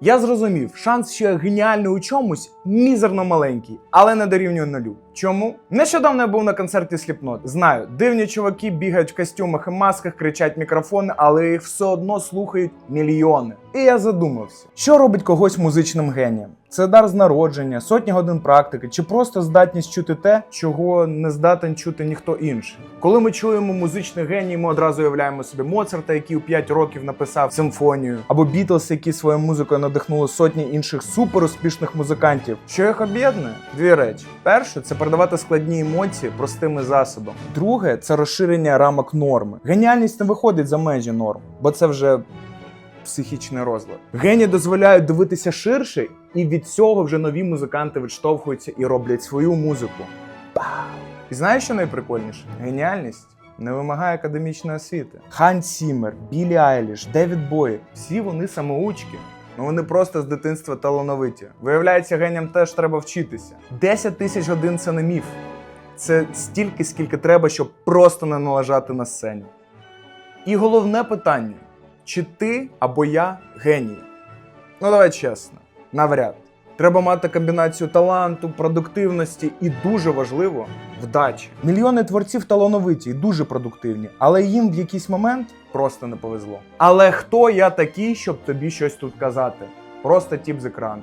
Я зрозумів, шанс, що я геніальний у чомусь, мізерно маленький, але не дорівнює нулю. Чому? Нещодавно я був на концерті Сліпнот. Знаю, дивні чуваки бігають в костюмах і масках, кричать мікрофони, але їх все одно слухають мільйони. І я задумався, що робить когось музичним генієм? Це дар з народження, сотні годин практики, чи просто здатність чути те, чого не здатен чути ніхто інший. Коли ми чуємо музичний геній, ми одразу уявляємо собі Моцарта, який у 5 років написав симфонію, або Бітлз, які своєю музикою надихнули сотні інших суперуспішних музикантів. Що їх об'єднує? Дві речі: перше це передавати складні емоції простими засобами. Друге це розширення рамок норми. Геніальність не виходить за межі норм, бо це вже психічний розлад. Генії дозволяють дивитися ширше, і від цього вже нові музиканти відштовхуються і роблять свою музику. І знаєш, що найприкольніше? Геніальність не вимагає академічної освіти. Хан Сімер, Білі Айліш, Девід Бої всі вони самоучки. Ну вони просто з дитинства талановиті. Виявляється, геніям теж треба вчитися. 10 тисяч годин це не міф. Це стільки, скільки треба, щоб просто не налажати на сцені. І головне питання: чи ти або я геній? Ну, давай чесно, навряд. Треба мати комбінацію таланту, продуктивності і дуже важливо вдачі. Мільйони творців талановиті і дуже продуктивні, але їм в якийсь момент просто не повезло. Але хто я такий, щоб тобі щось тут казати? Просто тіп з екрану.